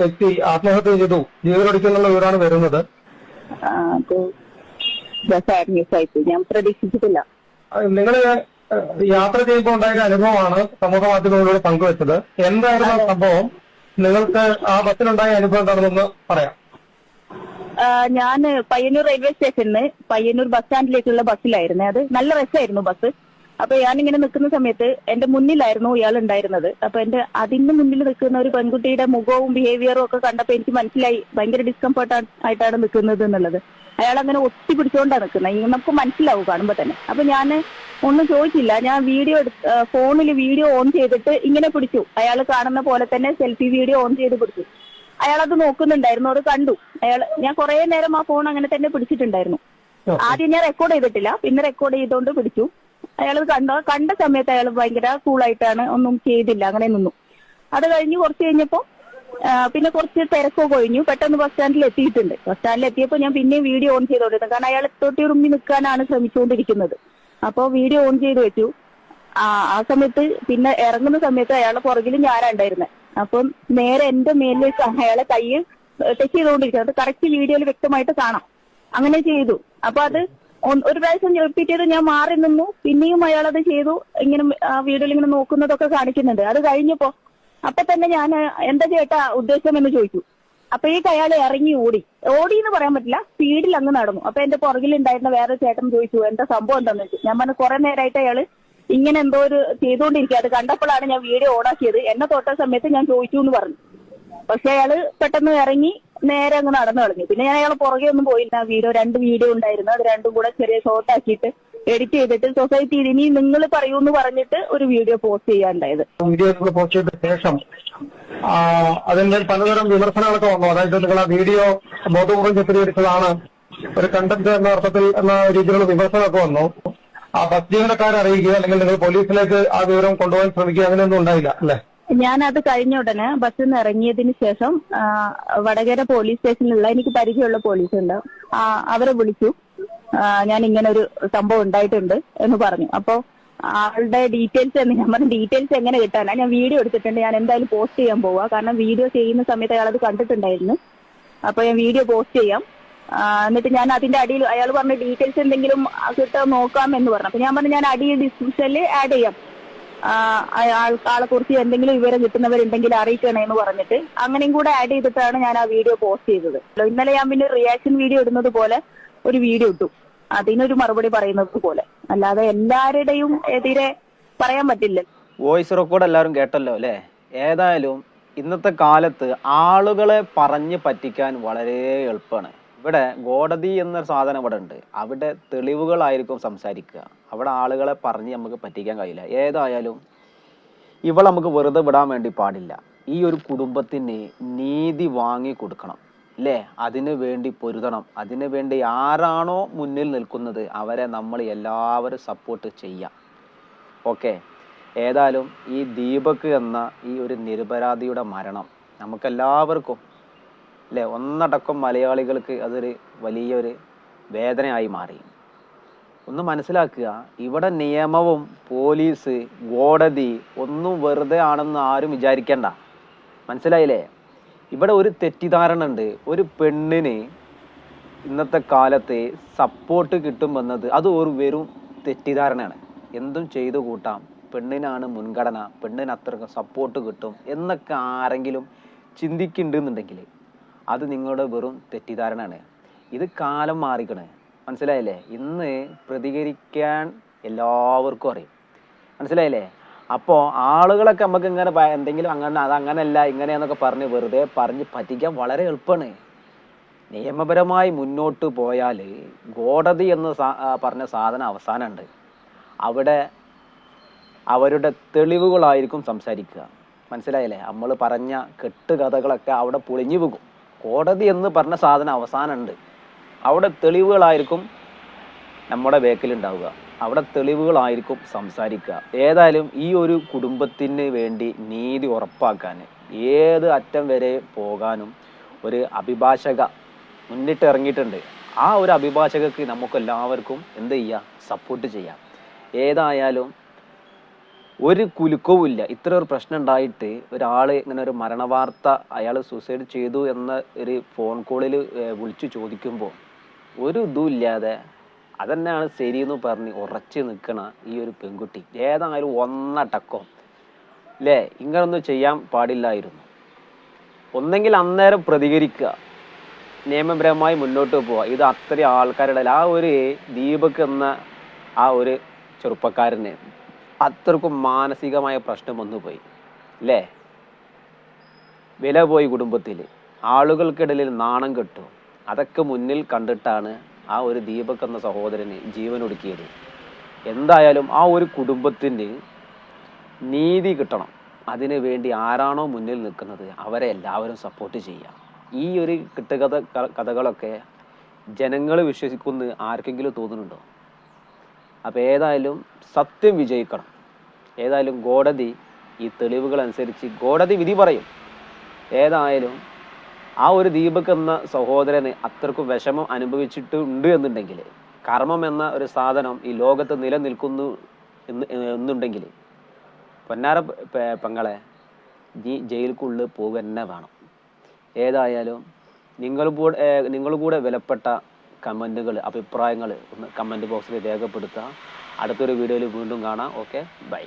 വ്യക്തി ആത്മഹത്യ ചെയ്തു. ജീവനൊടുക്കുന്നുള്ള വിവരമാണ് വരുന്നത്. ഞാൻ പ്രതീക്ഷിച്ചിട്ടില്ല. നിങ്ങൾ യാത്ര ചെയ്യുമ്പോൾ ഉണ്ടായ അനുഭവമാണ് സമൂഹ മാധ്യമങ്ങളിലൂടെ പങ്കുവച്ചത്. എന്തായിരുന്നു ആ സംഭവം? നിങ്ങൾക്ക് ആ ബസ്സിലുണ്ടായ അനുഭവം എന്താണെന്നൊന്ന് പറയാം. ഞാൻ പയ്യന്നൂർ റെയിൽവേ സ്റ്റേഷനിൽ നിന്ന് പയ്യന്നൂർ ബസ് സ്റ്റാൻഡിലേക്കുള്ള ബസ്സിലായിരുന്നു. അത് നല്ല രസമായിരുന്നു ബസ്. അപ്പൊ ഞാനിങ്ങനെ നിൽക്കുന്ന സമയത്ത് എന്റെ മുന്നിലായിരുന്നു ഇയാൾ ഉണ്ടായിരുന്നത് അപ്പൊ എന്റെ അതിന് മുന്നിൽ നിൽക്കുന്ന ഒരു പെൺകുട്ടിയുടെ മുഖവും ബിഹേവിയറും ഒക്കെ കണ്ടപ്പോ എനിക്ക് മനസ്സിലായി ഭയങ്കര ഡിസ്കംഫർട്ട് ആയിട്ടാണ് നിൽക്കുന്നത് എന്നുള്ളത്. അയാൾ അങ്ങനെ ഒത്തി പിടിച്ചുകൊണ്ടാണ് നിൽക്കുന്നത് നമുക്ക് മനസ്സിലാവും കാണുമ്പോ തന്നെ. അപ്പൊ ഞാൻ ഒന്നും ചോദിച്ചില്ല. ഞാൻ വീഡിയോ ഫോണിൽ വീഡിയോ ഓൺ ചെയ്തിട്ട് ഇങ്ങനെ പിടിച്ചു. അയാൾ കാണുന്ന പോലെ തന്നെ സെൽഫി വീഡിയോ ഓൺ ചെയ്ത് പിടിച്ചു. അയാൾ അത് നോക്കുന്നുണ്ടായിരുന്നു. അത് കണ്ടു. അയാൾ ഞാൻ കുറെ നേരം ആ ഫോൺ അങ്ങനെ തന്നെ പിടിച്ചിട്ടുണ്ടായിരുന്നു. ആദ്യം ഞാൻ റെക്കോർഡ് ചെയ്തിട്ടില്ല. പിന്നെ റെക്കോർഡ് ചെയ്തുകൊണ്ട് പിടിച്ചു. അയാൾ കണ്ട കണ്ട സമയത്ത് അയാൾ ഭയങ്കര കൂളായിട്ടാണ് ഒന്നും ചെയ്തില്ല അങ്ങനെ നിന്നു. അത് കഴിഞ്ഞ് കുറച്ച് കഴിഞ്ഞപ്പോ പിന്നെ കുറച്ച് തിരക്കൊക്കെ ഒഴിഞ്ഞു. പെട്ടെന്ന് ബസ് സ്റ്റാൻഡിൽ എത്തിയിട്ടുണ്ട്. ബസ് സ്റ്റാൻഡിൽ എത്തിയപ്പോൾ ഞാൻ പിന്നെയും വീഡിയോ ഓൺ ചെയ്തോണ്ടിരുന്നു. കാരണം അയാൾ തൊട്ടി ഉറുമ്പി നിൽക്കാനാണ് ശ്രമിച്ചുകൊണ്ടിരിക്കുന്നത്. അപ്പോൾ വീഡിയോ ഓൺ ചെയ്ത് വെച്ചു. ആ ആ സമയത്ത് പിന്നെ ഇറങ്ങുന്ന സമയത്ത് അയാളെ പുറകിൽ ഞാനാ ഉണ്ടായിരുന്നത് അപ്പം നേരെ എന്റെ മേലിലേക്ക് അയാളെ കൈ ടച്ച് ചെയ്തുകൊണ്ടിരിക്കുന്നത് കറക്റ്റ് വീഡിയോയിൽ വ്യക്തമായിട്ട് കാണാം. അങ്ങനെ ചെയ്തു. അപ്പൊ അത് ഒരു പ്രാവശ്യം റിപ്പീറ്റ് ചെയ്ത് ഞാൻ മാറി നിന്നു. പിന്നെയും അയാൾ അത് ചെയ്തു. ഇങ്ങനെ ആ വീഡിയോയിൽ ഇങ്ങനെ നോക്കുന്നതൊക്കെ കാണിക്കുന്നുണ്ട്. അത് കഴിഞ്ഞപ്പോ അപ്പൊ തന്നെ ഞാൻ എന്താ ചേട്ടാ ഉദ്ദേശം എന്ന് ചോദിച്ചു. അപ്പോഴേക്ക് അയാൾ ഇറങ്ങി ഓടി. ഓടി എന്ന് പറയാൻ പറ്റില്ല. സ്പീഡിൽ അങ്ങ് നടന്നു. അപ്പൊ എന്റെ പുറകിൽ ഉണ്ടായിരുന്ന വേറെ ചേട്ടൻ ചോദിച്ചു എന്താ സംഭവം എന്താന്ന് വെച്ചു ഞാൻ പറഞ്ഞു കുറെ നേരമായിട്ട് അയാൾ ഇങ്ങനെ എന്തോ ഒരു ചെയ്തുകൊണ്ടിരിക്കുക അത് കണ്ടപ്പോഴാണ് ഞാൻ വീഡിയോ ഓടാക്കിയത് എന്നെ തൊട്ട സമയത്ത് ഞാൻ ചോദിച്ചു എന്ന് പറഞ്ഞു. പക്ഷെ അയാൾ പെട്ടെന്ന് ഇറങ്ങി നേരെ അങ്ങ് നടന്നു കളഞ്ഞു. പിന്നെ ഞാൻ അയാളെ പുറകെ ഒന്നും പോയില്ല. വീഡിയോ രണ്ട് വീഡിയോ ഉണ്ടായിരുന്നു. അത് രണ്ടും കൂടെ ചെറിയ ഷോർട്ട് ആക്കിയിട്ട് എഡിറ്റ് ചെയ്തിട്ട് സൊസൈറ്റി ഇനി നിങ്ങൾ പറയൂ എന്ന് പറഞ്ഞിട്ട് ഒരു വീഡിയോ പോസ്റ്റ് ചെയ്യാണ്ടായത് വീഡിയോ പോസ്റ്റ് ചെയ്ത ശേഷം അതിന്റെ പലതരം വിമർശനങ്ങളൊക്കെ വന്നു. അതായത് നിങ്ങൾ ആ വീഡിയോ ബോധപൂർവം ചിത്രീകരിച്ചതാണ്. ഒരു കണ്ടന്റ് എന്ന അർത്ഥത്തിൽ എന്ന രീതിയിലുള്ള വിമർശനമൊക്കെ വന്നു. ആ ബസ് ജീവനക്കാരെ അറിയിക്കുക അല്ലെങ്കിൽ നിങ്ങൾ പോലീസിലേക്ക് ആ വിവരം കൊണ്ടുപോകാൻ ശ്രമിക്കുക അങ്ങനെയൊന്നും ഉണ്ടായില്ല അല്ലേ? ഞാൻ അത് കഴിഞ്ഞ ഉടനെ ബസ്സിൽ നിന്ന് ഇറങ്ങിയതിന് ശേഷം വടകര പോലീസ് സ്റ്റേഷനിലുള്ള എനിക്ക് പരിചയമുള്ള പോലീസ് ഉണ്ട്. അവരെ വിളിച്ചു. ഞാൻ ഇങ്ങനെ ഒരു സംഭവം ഉണ്ടായിട്ടുണ്ട് എന്ന് പറഞ്ഞു. അപ്പോ ആളുടെ ഡീറ്റെയിൽസ് എന്ന് ഞാൻ പറഞ്ഞു ഡീറ്റെയിൽസ് എങ്ങനെ കിട്ടാനാ? ഞാൻ വീഡിയോ എടുത്തിട്ടുണ്ട്. ഞാൻ എന്തായാലും പോസ്റ്റ് ചെയ്യാൻ പോവാ. കാരണം വീഡിയോ ചെയ്യുന്ന സമയത്ത് അയാൾ അത് കണ്ടിട്ടുണ്ടായിരുന്നു. അപ്പൊ ഞാൻ വീഡിയോ പോസ്റ്റ് ചെയ്യാം. എന്നിട്ട് ഞാൻ അതിന്റെ അടിയിൽ അയാൾ പറഞ്ഞ ഡീറ്റെയിൽസ് എന്തെങ്കിലും കിട്ടാൻ നോക്കാം എന്ന് പറഞ്ഞു. അപ്പൊ ഞാൻ പറഞ്ഞു ഞാൻ അടിയിൽ ഡിസ്ക്രിപ്ഷനിൽ ആഡ് ചെയ്യാം. ആളെ കുറിച്ച് എന്തെങ്കിലും വിവരം കിട്ടുന്നവരുണ്ടെങ്കിൽ അറിയിക്കണേ എന്ന് പറഞ്ഞിട്ട് അങ്ങനെയും കൂടെ ആഡ് ചെയ്തിട്ടാണ് ഞാൻ ആ വീഡിയോ പോസ്റ്റ് ചെയ്തത്. ഇന്നലെ ഞാൻ പിന്നെ റിയാക്ഷൻ വീഡിയോ ഇടുന്നത് പോലെ ഒരു വീഡിയോ ഇട്ടു. അതിനൊരു മറുപടി പറയുന്നത് പോലെ. അല്ലാതെ എല്ലാവരുടെയും എതിരെ പറയാൻ പറ്റില്ല. വോയിസ് റെക്കോർഡ് എല്ലാവരും കേട്ടല്ലോ അല്ലേ? ഏതായാലും ഇന്നത്തെ കാലത്ത് ആളുകളെ പറഞ്ഞ് പറ്റിക്കാൻ വളരെ എളുപ്പമാണ്. ഇവിടെ കോടതി എന്നൊരു സാധനം ഇവിടെ ഉണ്ട്. അവിടെ തെളിവുകളായിരിക്കും സംസാരിക്കുക. അവിടെ ആളുകളെ പറഞ്ഞ് നമുക്ക് പറ്റിക്കാൻ കഴിയില്ല. ഏതായാലും ഇവളെ നമുക്ക് വെറുതെ വിടാൻ വേണ്ടി പാടില്ല. ഈ ഒരു കുടുംബത്തിന് നീതി വാങ്ങി കൊടുക്കണം അല്ലേ? അതിനു വേണ്ടി പൊരുതണം. അതിനു വേണ്ടി ആരാണോ മുന്നിൽ നിൽക്കുന്നത് അവരെ നമ്മൾ എല്ലാവരും സപ്പോർട്ട് ചെയ്യാം. ഓക്കെ ഏതായാലും ഈ ദീപക് എന്ന ഈ ഒരു നിരപരാധിയുടെ മരണം നമുക്കെല്ലാവർക്കും അല്ലേ ഒന്നടക്കം മലയാളികൾക്ക് അതൊരു വലിയൊരു വേദനയായി മാറി. ഒന്ന് മനസ്സിലാക്കുക ഇവിടെ നിയമവും പോലീസ് കോടതി ഒന്നും വെറുതെ ആണെന്ന് ആരും വിചാരിക്കണ്ട. മനസ്സിലായില്ലേ? ഇവിടെ ഒരു തെറ്റിദ്ധാരണ ഉണ്ട്. ഒരു പെണ്ണിന് ഇന്നത്തെ കാലത്ത് സപ്പോർട്ട് കിട്ടുമെന്നത് അത് ഒരു വെറും തെറ്റിദ്ധാരണയാണ്. എന്തും ചെയ്തു കൂട്ടാം. പെണ്ണിനാണ് മുൻഗണന. പെണ്ണിന് അത്രയ്ക്ക് സപ്പോർട്ട് കിട്ടും എന്നൊക്കെ ആരെങ്കിലും ചിന്തിക്കുന്നുണ്ടെന്നുണ്ടെങ്കിൽ അത് നിങ്ങളുടെ വെറും തെറ്റിദ്ധാരണയാണ്. ഇത് കാലം മാറിക്കണേ. മനസ്സിലായില്ലേ? ഇന്ന് പ്രതികരിക്കാൻ എല്ലാവർക്കും അറിയും. മനസ്സിലായില്ലേ? അപ്പോൾ ആളുകളൊക്കെ നമുക്ക് ഇങ്ങനെ എന്തെങ്കിലും അങ്ങനെ അത് അങ്ങനെയല്ല ഇങ്ങനെയാന്നൊക്കെ പറഞ്ഞ് വെറുതെ പറഞ്ഞ് പറ്റിക്കാൻ വളരെ എളുപ്പമാണ് നിയമപരമായി മുന്നോട്ട് പോയാൽ കോടതി എന്ന് പറഞ്ഞ സാധനം അവസാനമുണ്ട്. അവിടെ അവരുടെ തെളിവുകളായിരിക്കും സംസാരിക്കുക. മനസ്സിലായില്ലേ? നമ്മൾ പറഞ്ഞ കെട്ടുകഥകളൊക്കെ അവിടെ പൊളിഞ്ഞു പോകും. കോടതി എന്ന് പറഞ്ഞ സാധനം അവസാനമുണ്ട്. അവിടെ തെളിവുകളായിരിക്കും നമ്മുടെ ബേക്കിലുണ്ടാവുക അവിടെ തെളിവുകളായിരിക്കും സംസാരിക്കുക. ഏതായാലും ഈ ഒരു കുടുംബത്തിന് വേണ്ടി നീതി ഉറപ്പാക്കാൻ ഏത് അറ്റം വരെ പോകാനും ഒരു അഭിഭാഷക മുന്നിട്ടിറങ്ങിയിട്ടുണ്ട് ആ ഒരു അഭിഭാഷകക്ക് നമുക്ക് എല്ലാവർക്കും എന്ത് ചെയ്യാം? സപ്പോർട്ട് ചെയ്യാം. ഏതായാലും ഒരു കുലുക്കവും ഇല്ല ഇത്ര ഒരു പ്രശ്നം ഉണ്ടായിട്ട് ഒരാൾ ഇങ്ങനെ ഒരു മരണവാർത്ത അയാൾ സൂസൈഡ് ചെയ്തു എന്ന ഒരു ഫോൺ കോളിൽ വിളിച്ചു ചോദിക്കുമ്പോൾ ഒരു ഇതും ഇല്ലാതെ അതന്നെയാണ് ശരിയെന്ന് പറഞ്ഞ് ഉറച്ച് നിൽക്കണ ഈ ഒരു പെൺകുട്ടി. ഏതായാലും ഒന്നടക്കം അല്ലേ ഇങ്ങനൊന്നും ചെയ്യാൻ പാടില്ലായിരുന്നു. ഒന്നെങ്കിൽ അന്നേരം പ്രതികരിക്കുക. നിയമപരമായി മുന്നോട്ട് പോവുക. ഇത് അത്രയും ആൾക്കാരുടെ ആ ഒരു ദീപക് എന്ന ആ ഒരു ചെറുപ്പക്കാരന് അത്രക്കും മാനസികമായ പ്രശ്നം വന്നു പോയി അല്ലേ വില പോയി കുടുംബത്തിൽ ആളുകൾക്കിടയിൽ നാണം കെട്ടു. അതൊക്കെ മുന്നിൽ കണ്ടിട്ടാണ് ആ ഒരു ദീപക് എന്ന സഹോദരന് ജീവൻ ഒടുക്കിയത്. എന്തായാലും ആ ഒരു കുടുംബത്തിന് നീതി കിട്ടണം. അതിനു വേണ്ടി ആരാണോ മുന്നിൽ നിൽക്കുന്നത് അവരെ എല്ലാവരും സപ്പോർട്ട് ചെയ്യുക. ഈ ഒരു കിട്ടുകഥ കഥകളൊക്കെ ജനങ്ങൾ വിശ്വസിക്കുമെന്ന് ആർക്കെങ്കിലും തോന്നുന്നുണ്ടോ? അപ്പോൾ ഏതായാലും സത്യം വിജയിക്കണം. ഏതായാലും കോടതി ഈ തെളിവുകൾ അനുസരിച്ച് കോടതി വിധി പറയും. ഏതായാലും ആ ഒരു ദീപക് എന്ന സഹോദരന് അത്രക്കും വിഷമം അനുഭവിച്ചിട്ടുണ്ട് എന്നുണ്ടെങ്കിൽ കർമ്മം എന്ന ഒരു സാധനം ഈ ലോകത്ത് നിലനിൽക്കുന്നു എന്ന് എന്നുണ്ടെങ്കിൽ പൊന്നാര പെങ്ങളെ നീ ജയിലിക്കുള്ളിൽ പോകുക തന്നെ വേണം. ഏതായാലും നിങ്ങൾ കൂടെ നിങ്ങൾ കൂടെ വിലപ്പെട്ട കമന്റുകൾ അഭിപ്രായങ്ങൾ ഒന്ന് കമന്റ് ബോക്സിൽ രേഖപ്പെടുത്തുക. അടുത്തൊരു വീഡിയോയിൽ വീണ്ടും കാണാം. Okay bye.